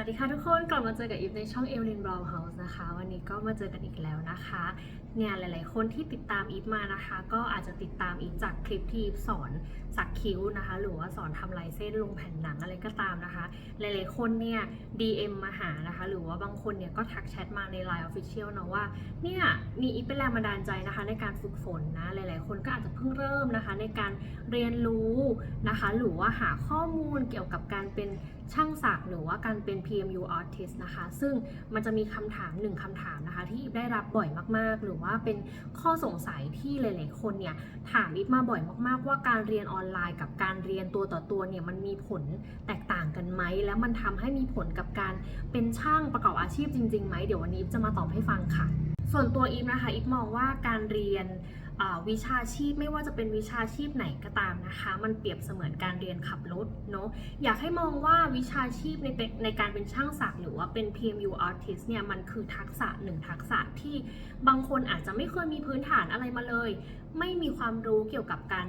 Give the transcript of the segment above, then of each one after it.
วัสดีค่ะทุกคนกลับมาเจอกับอีฟในช่องเอลลินบราวเฮาส์นะคะ วันนี้ก็มาเจอกันอีกแล้วนะคะ เนี่ยหลาย ๆ คนที่ติดตามอีฟมานะคะ ก็อาจจะติดตามอีฟจากคลิปที่อีฟสอนสักคิ้วนะคะ หรือว่าสอนทำลายเส้นลงแผ่นหนังอะไรก็ตามนะคะ หลาย ๆ คนเนี่ย DM มาหานะคะ หรือว่าบางคนเนี่ยก็ทักแชทมาใน Line Official นะว่า เนี่ยมีอีฟเป็นแรงบันดาลใจนะคะ ในการฝึกฝนนะหลาย ๆ คนก็อาจจะเพิ่งเริ่มนะคะ ในการเรียนรู้นะคะ หรือว่าหาข้อมูลเกี่ยวกับการเป็น ช่างศักดิ์หรือว่าการเป็น PMU artist นะคะ ซึ่งมันจะมีคำถามหนึ่งคำถามนะคะ ที่อีฟได้รับบ่อยมากๆ หรือว่าเป็นข้อสงสัยที่หลายๆ คนเนี่ยถามอีฟมาบ่อยมากๆ ว่าการเรียนออนไลน์กับการเรียนตัวต่อตัวเนี่ยมันมีผลแตกต่างกันไหม แล้วมันทำให้มีผลกับการเป็นช่างประกอบอาชีพจริงๆไหมเดี๋ยววันนี้อีฟจะมาตอบให้ฟังค่ะ ส่วนตัวอีฟนะคะอีฟมองว่าการเรียน วิชาชีพไม่ว่าจะเป็นวิชาชีพไหนก็ตามนะคะ มันเปรียบเสมือนการเรียนขับรถเนาะอยากให้มองว่าวิชาชีพในในการเป็นช่างศักดิ์หรือว่าเป็น PMU artist เนี่ยมันคือทักษะหนึ่งทักษะที่บางคนอาจจะไม่เคยมีพื้นฐานอะไรมาเลย ไม่มีความรู้เกี่ยวกับการ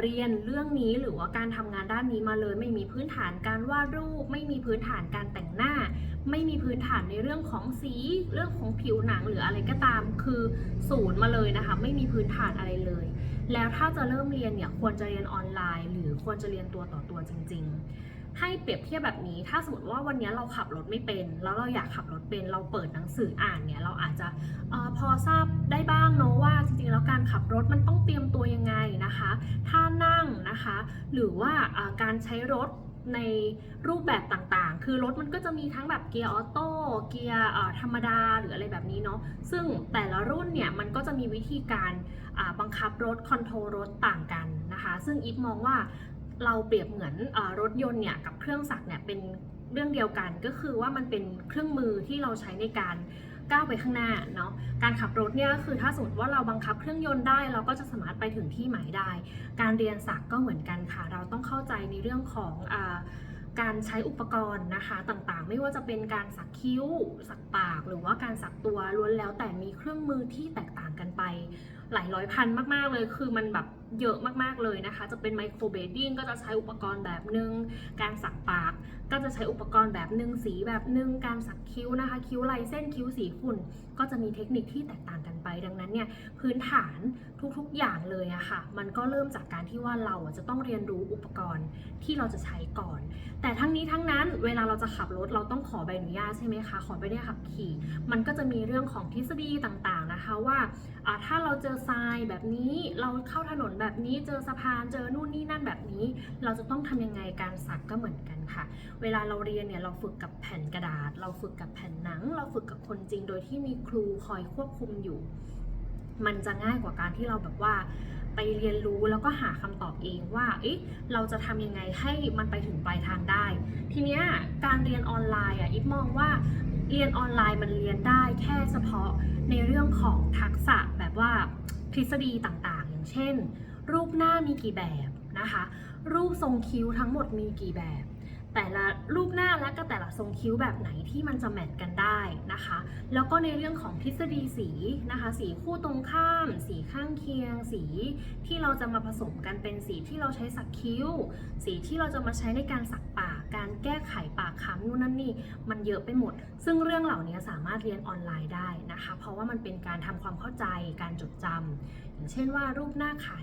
เรียนเรื่องนี้หรือว่าการทำงานด้านนี้มาเลย ไม่มีพื้นฐานการวาดรูป ไม่มีพื้นฐานการแต่งหน้า ไม่มีพื้นฐานในเรื่องของสีเรื่องของผิวหนังหรืออะไรก็ตาม คือศูนย์มาเลยนะคะ ไม่มีพื้นฐานอะไรเลย แล้วถ้าจะเริ่มเรียนเนี่ยควรจะเรียนออนไลน์ หรือควรจะเรียนตัวต่อตัวจริง ๆ ให้เปรียบเทียบแบบนี้ ถ้าสมมติว่าวันนี้เราขับรถไม่เป็น แล้วเราอยากขับรถเป็น เราเปิดหนังสืออ่านเนี่ยเราอาจจะออพอทราบได้บ้างเนอะว่าจริงๆแล้วการขับรถมันต้องเตรียมตัวยังไงนะคะท่านั่งนะคะ หรือว่าอ่าการใช้รถในรูปแบบต่าง ๆ คือรถมันก็จะมีทั้งแบบเกียร์ออโต้เกียร์ธรรมดาหรืออะไรแบบนี้เนาะซึ่งแต่ละรุ่นเนี่ยมันก็จะมีวิธีการบังคับรถคอนโทรลรถต่างกันนะคะซึ่งอีฟมองว่าเราเปรียบเหมือนอรถยนต์เนี่ยกับเครื่องจักเนี่ยเป็นเรื่องเดียวกันก็คือว่ามันเป็นเครื่องมือที่เราใช้ในการก้าวไปข้างหน้าเนาะ การขับรถเนี่ยก็คือถ้าสมมติว่าเราบังคับเครื่องยนต์ได้ เราก็จะสามารถไปถึงที่หมายได้ การเรียนสักก็เหมือนกันค่ะ เราต้องเข้าใจในเรื่องของอ การใช้อุปกรณ์นะคะต่างๆ ไม่ว่าจะเป็นการสักคิ้ว สักปาก หรือว่าการสักตัวล้วนแล้วแต่มีเครื่องมือที่แตกต่างกันไปหลายร้อยพันมากๆเลย คือมันแบบเยอะมากๆเลยนะคะ จะเป็นไมโครเบดดิ้งก็จะใช้อุปกรณ์แบบหนึ่งการสักปาก ก็จะใช้อุปกรณ์แบบหนึ่งสีแบบหนึ่งการสักคิ้วนะคะ คิ้วลายเส้นคิ้วสีฝุ่น ก็จะมีเทคนิคที่แตกต่างกันไป ดังนั้นเนี่ยพื้นฐานทุกๆอย่างเลยอะค่ะ มันก็เริ่มจากการที่ว่าเราจะต้องเรียนรู้อุปกรณ์ที่เราจะใช้ก่อน แต่ทั้งนี้ทั้งนั้นเวลาเราจะขับรถเราต้องขอใบอนุญาตใช่ไหมคะ ขอใบอนุญาตขับขี่ มันก็จะมีเรื่องของทฤษฎีต่างๆ นะคะว่าถ้าเราเจอทรายแบบนี้เราเข้าถนนแบบนี้เจอสะพานเจอนู่นนี่นั่นแบบนี้ เราจะต้องทำยังไงการสักก็เหมือนกันค่ะ เวลาเราเรียนเนี่ยเราฝึกกับแผ่นกระดาษ เราฝึกกับแผ่นหนัง เราฝึกกับคนจริงโดยที่มีครูคอยควบคุมอยู่ มันจะง่ายกว่าการที่เราแบบว่าไปเรียนรู้แล้วก็หาคำตอบเองว่าเอ๊ะเราจะทำยังไงให้มันไปถึงปลายทางได้ ทีเนี้ยการเรียนออนไลน์อะอิฟมองว่า เรียนออนไลน์มันเรียนได้แค่เฉพาะในเรื่องของทักษะแบบว่าทฤษฎีต่างๆ อย่างเช่น รูปหน้ามีกี่แบบนะคะ รูปทรงคิ้วทั้งหมดมีกี่แบบ แต่ละรูปหน้าและก็แต่ละทรงคิ้วแบบไหนที่มันจะแมทกันได้นะคะ แล้วก็ในเรื่องของทฤษฎีสีนะคะ สีคู่ตรงข้าม สีข้างเคียง สีที่เราจะมาผสมกันเป็นสีที่เราใช้สักคิ้ว สีที่เราจะมาใช้ในการสักปาก การแก้ไขปากค้ำนู่นนั่นนี่ มันเยอะไปหมด ซึ่งเรื่องเหล่านี้สามารถเรียนออนไลน์ได้นะคะ เพราะว่ามันเป็นการทำความเข้าใจ การจดจำอย่างเช่นว่ารูปหน้าไข่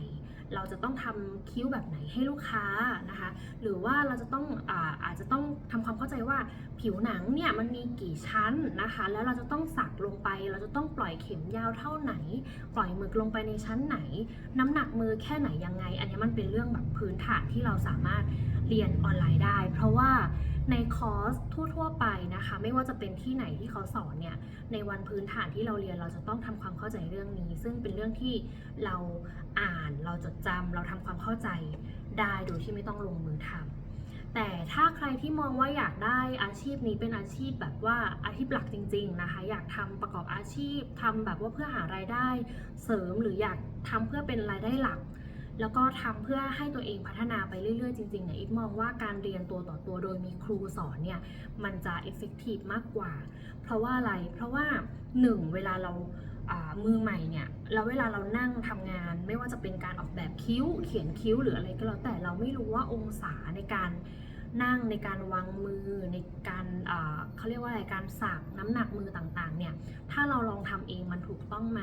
เราจะต้องทำคิ้วแบบไหนให้ลูกค้านะคะ หรือว่าเราจะต้องอาอาจจะต้องทำความเข้าใจว่าผิวหนังเนี่ยมันมีกี่ชั้นนะคะ แล้วเราจะต้องสักลงไป เราจะต้องปล่อยเข็มยาวเท่าไหน ปล่อยหมึกลงไปในชั้นไหน น้ำหนักมือแค่ไหนยังไง อันนี้มันเป็นเรื่องแบบพื้นฐานที่เราสามารถเรียนออนไลน์ได้ เพราะว่า ในคอร์สทั่ว ๆ ไปนะคะ ไม่ว่าจะเป็นที่ไหนที่เขาสอนเนี่ยในวันพื้นฐานที่เราเรียนเราจะต้องทำความเข้าใจเรื่องนี้ ซึ่งเป็นเรื่องที่เราอ่านเราจดจำเราทำความเข้าใจได้โดยที่ไม่ต้องลงมือทำแต่ถ้าใครที่มองว่าอยากได้อาชีพนี้เป็นอาชีพแบบว่าอาชีพหลักจริง ๆนะคะ อยากทำประกอบอาชีพทำแบบว่าเพื่อหารายได้เสริมหรืออยากทำเพื่อเป็นรายได้หลัก แล้วก็ทำเพื่อให้ตัวเองพัฒนาไปเรื่อยๆ จริงๆเนี่ยอีฟมองว่าการเรียนตัวต่อตัวโดยมีครูสอนเนี่ยมันจะเอฟเฟกตีฟมากกว่า เพราะว่าอะไร เพราะว่าหนึ่งเวลาเราอ่ามือใหม่เนี่ยแล้วเวลาเรานั่งทำงาน ไม่ว่าจะเป็นการออกแบบคิ้ว เขียนคิ้วหรืออะไรก็แล้วแต่เราไม่รู้ว่าองศาในการ นั่งในการวางมือในการเขาเรียกว่าอะไรการสักน้ำหนักมือต่างๆเนี่ยถ้าเราลองทำเองมันถูกต้องไหม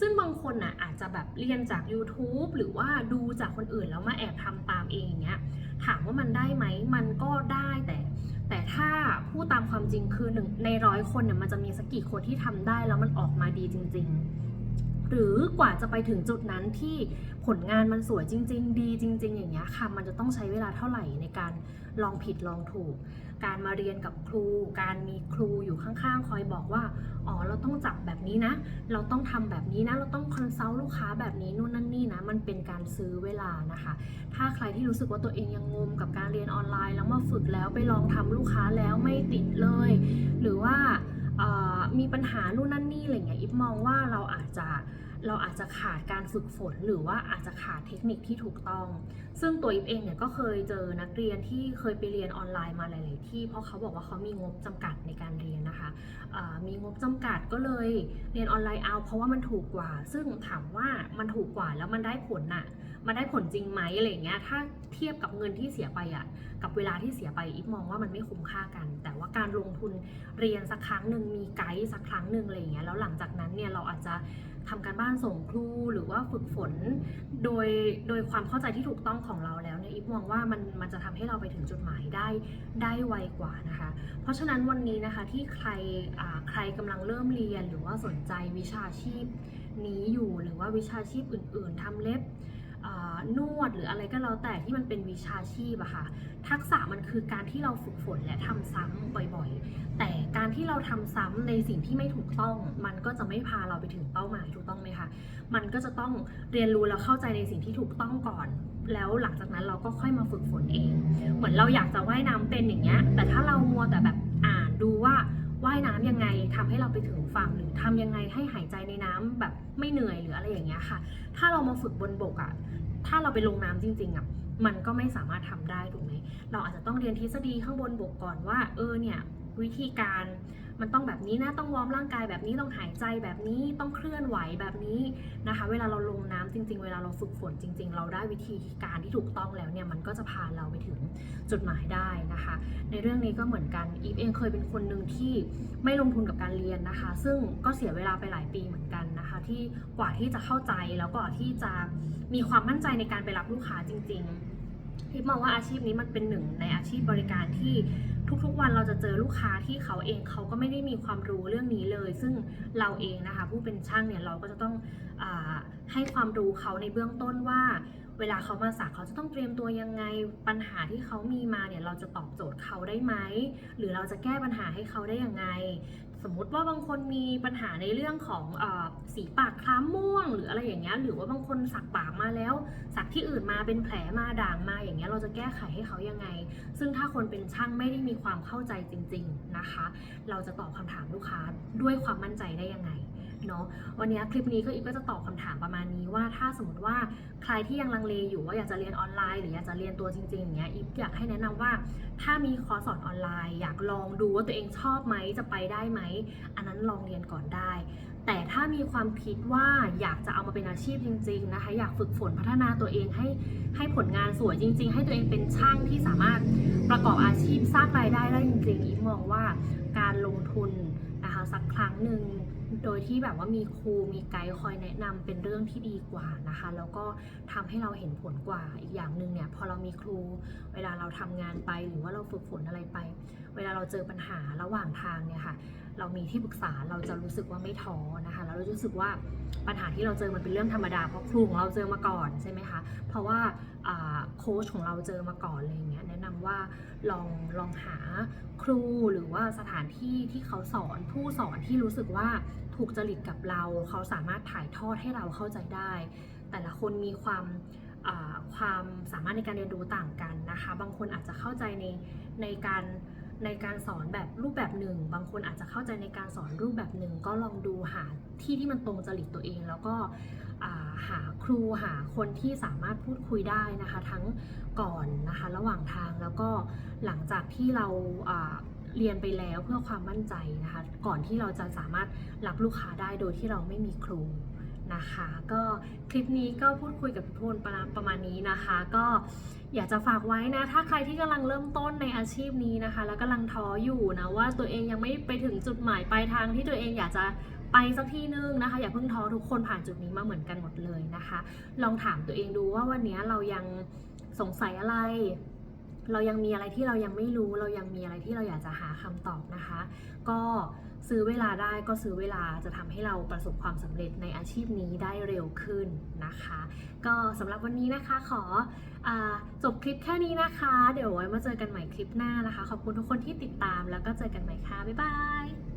ซึ่งบางคนน่ะอาจจะแบบเรียนจาก YouTube หรือว่าดูจากคนอื่นแล้วมาแอบทำตามเองอย่างเงี้ยถามว่ามันได้ไหมมันก็ได้แต่แต่ถ้าพูดตามความจริงคือหนึ่งในร้อยคนเนี่ยมันจะมีสักกี่คนที่ทำได้แล้วมันออกมาดีจริง ๆ หรือกว่าจะไปถึงจุดนั้นที่ผลงานมันสวยจริง ๆ ดีจริง ๆ อย่างเงี้ยค่ะ มันจะต้องใช้เวลาเท่าไหร่ในการ ลองผิดลองถูก การมาเรียนกับครู การมีครูอยู่ข้างๆ คอยบอกว่า อ๋อ เราต้องจับแบบนี้นะ เราต้องทำแบบนี้นะ เราต้องคอนซัลท์ลูกค้าแบบนี้นู่นนั่นนี่นะ มันเป็นการซื้อเวลานะคะ ถ้าใครที่รู้สึกว่าตัวเองยังงมกับการเรียนออนไลน์ แล้วมาฝึกแล้วไปลองทำลูกค้าแล้วไม่ติดเลย หรือว่ามีปัญหานู่นนั่นนี่อะไรเงี้ย อิฟมองว่าเราอาจจะ เราอาจจะขาดการฝึกฝนหรือว่าอาจจะขาดเทคนิคที่ถูกต้อง ซึ่งตัวอิฟเองเนี่ยก็เคยเจอนักเรียนที่เคยไปเรียนออนไลน์มาหลาย ๆ ที่ เพราะเขาบอกว่าเขามีงบจำกัดในการเรียนนะคะมีงบจำกัดก็เลยเรียนออนไลน์เอา เพราะว่ามันถูกกว่า ซึ่งถามว่ามันถูกกว่าแล้วมันได้ผลน่ะมันได้ผลจริงไหมอะไรเงี้ยถ้าเทียบกับเงินที่เสียไปอะกับเวลาที่เสียไปอีฟมองว่ามันไม่คุ้มค่ากัน แต่ว่าการลงทุนเรียนสักครั้งหนึ่งมีไกด์สักครั้งหนึ่งอะไรเงี้ยแล้วหลังจากนั้นเนี่ยเราอาจจะ ทำการบ้านส่งครูหรือว่าฝึกฝน โดยโดยความเข้าใจที่ถูกต้องของเราแล้วเนี่ยอีฟมองว่ามันมันจะทำให้เราไปถึงจุดหมายได้ได้ไวกว่านะคะ เพราะฉะนั้นวันนี้นะคะที่ใครอ่าใครกำลังเริ่มเรียนหรือว่าสนใจวิชาชีพนี้อยู่หรือว่าวิชาชีพอื่น ๆทำเล็บ นวดหรืออะไรก็แล้วแต่ที่มันเป็นวิชาชีพอะค่ะ ทักษะมันคือการที่เราฝึกฝนและทำซ้ำบ่อยๆ แต่การที่เราทำซ้ำในสิ่งที่ไม่ถูกต้อง มันก็จะไม่พาเราไปถึงเป้าหมายถูกต้องไหมคะ มันก็จะต้องเรียนรู้แล้วเข้าใจในสิ่งที่ถูกต้องก่อน แล้วหลังจากนั้นเราก็ค่อยมาฝึกฝนเอง เหมือนเราอยากจะว่ายน้ำเป็นอย่างเงี้ย แต่ถ้าเรามัวแต่แบบอ่านดูว่า ว่ายน้ำยังไงทำให้เราไปถึงฝั่งหรือทำยังไงให้หายใจในน้ำแบบไม่เหนื่อยหรืออะไรอย่างเงี้ยค่ะ ถ้าเรามาฝึกบนบกอะถ้าเราไปลงน้ำจริง ๆอะมันก็ไม่สามารถทำได้ถูกไหมเราอาจจะต้องเรียนทฤษฎีข้างบนบกก่อนว่า เออเนี่ยวิธีการ มันต้องแบบนี้นะต้องวอร์มร่างกายแบบนี้ต้องหายใจแบบนี้ต้องเคลื่อนไหวแบบนี้นะคะ เวลาเราลงน้ำจริง ๆ เวลาเราฝึกฝนจริง ๆ เราได้วิธีการที่ถูกต้องแล้วเนี่ยมันก็จะพาเราไปถึงจุดหมายได้นะคะ ในเรื่องนี้ก็เหมือนกันอีฟเองเคยเป็นคนหนึ่งที่ไม่ลงทุนกับการเรียนนะคะ ซึ่งก็เสียเวลาไปหลายปีเหมือนกันนะคะ ที่กว่าที่จะเข้าใจแล้วก็ที่จะมีความมั่นใจในการไปรับลูกค้าจริง ๆทิปมองว่าอาชีพนี้มันเป็นหนึ่งในอาชีพบริการที่ ทุกๆวันเราจะเจอลูกค้าที่เขาเองเขาก็ไม่ได้มีความรู้เรื่องนี้เลย ซึ่งเราเองนะคะผู้เป็นช่างเนี่ยเราก็จะต้องอให้ความรู้เขาในเบื้องต้นว่าเวลาเขามาสักเขาจะต้องเตรียมตัวยังไงปัญหาที่เขามีมาเนี่ยเราจะตอบโจทย์เขาได้ไหมหรือเราจะแก้ปัญหาให้เขาได้ยังไง สมมติว่าบางคนมีปัญหาในเรื่องของอสีปากคล้ำม่วง หรืออะไรอย่างเงี้ยหรือว่าบางคนสักปากมาแล้ว สักที่อื่นมาเป็นแผลมาด่างมาอย่างเงี้ยเราจะแก้ไขให้เขายังไง ซึ่งถ้าคนเป็นช่างไม่ได้มีความเข้าใจจริง ๆนะคะ เราจะตอบคำถามลูกค้าด้วยความมั่นใจได้ยังไงเนาะวันนี้คลิปนี้ก็อีกก็จะตอบคำถามประมาณนี้ว่าถ้าสมมติว่าใครที่ยังลังเลอยู่ว่าอยากจะเรียนออนไลน์หรืออยากจะเรียนตัวจริงๆอย่างเงี้ยอีฟอยากให้แนะนำว่า ถ้ามีคอร์สสอนออนไลน์ อยากลองดูว่าตัวเองชอบไหมจะไปได้ไหมอันนั้นลองเรียนก่อนได้ แต่ถ้ามีความคิดว่าอยากจะเอามาเป็นอาชีพจริง ๆ นะคะ อยากฝึกฝนพัฒนาตัวเองให้ให้ผลงานสวยจริง ๆ ให้ตัวเองเป็นช่างที่สามารถประกอบอาชีพสร้างรายได้ได้จริงๆอีฟมองว่าการลงทุนนะคะสักครั้งหนึ่งโดยที่แบบว่ามีครูมีไกด์คอยแนะนำเป็นเรื่องที่ดีกว่านะคะ แล้วก็ทำให้เราเห็นผลกว่าอีกอย่างหนึ่งเนี่ยพอเรามีครู เวลาเราทำงานไปหรือว่าเราฝึกฝนอะไรไป เวลาเราเจอปัญหาระหว่างทางเนี่ยค่ะ เรามีที่ปรึกษาเราจะรู้สึกว่าไม่ท้อนะคะเรารู้สึกว่าปัญหาที่เราเจอมันเป็นเรื่องธรรมดาเพราะครูของเราเจอมาก่อนใช่ไหมคะเพราะว่าโค้ชของเราเจอมาก่อนอะไรอย่างเงี้ยแนะนำว่าลองลองหาครูหรือว่าสถานที่ที่เขาสอนผู้สอนที่รู้สึกว่าถูกจริตกับเรา เขาสามารถถ่ายทอดให้เราเข้าใจได้ แต่ละคนมีความความสามารถในการเรียนรู้ต่างกันนะคะ บางคนอาจจะเข้าใจในในการ ในการสอนแบบรูปแบบหนึ่ง บางคนอาจจะเข้าใจในการสอนรูปแบบหนึ่ง ก็ลองดูหาที่ที่มันตรงจริตตัวเอง แล้วก็หาครูหาคนที่สามารถพูดคุยได้นะคะ ทั้งก่อนนะคะระหว่างทางแล้วก็หลังจากที่เราเรียนไปแล้วเพื่อความมั่นใจนะคะ ก่อนที่เราจะสามารถรับลูกค้าได้โดยที่เราไม่มีครู นะคะ ก็คลิปนี้ก็พูดคุยกับทุกคนประมาณประมาณนี้นะคะ ก็อยากจะฝากไว้นะ ถ้าใครที่กำลังเริ่มต้นในอาชีพนี้นะคะ แล้วกำลังท้ออยู่นะว่าตัวเองยังไม่ไปถึงจุดหมายปลายทางที่ตัวเองอยากจะไปสักที่นึงนะคะ อย่าเพิ่งท้อทุกคนผ่านจุดนี้มาเหมือนกันหมดเลยนะคะ ลองถามตัวเองดูว่าวันนี้เรายังสงสัยอะไร เรายังมีอะไรที่เรายังไม่รู้ เรายังมีอะไรที่เราอยากจะหาคำตอบนะคะ ก็ซื้อเวลาได้ก็ซื้อเวลาจะทำให้เราประสบความสำเร็จในอาชีพนี้ได้เร็วขึ้นนะคะ ก็สำหรับวันนี้นะคะขออจบคลิปแค่นี้นะคะ เดี๋ยวไว้มาเจอกันใหม่คลิปหน้านะคะ ขอบคุณทุกคนที่ติดตามแล้วก็เจอกันใหม่ค่ะบ๊ายบาย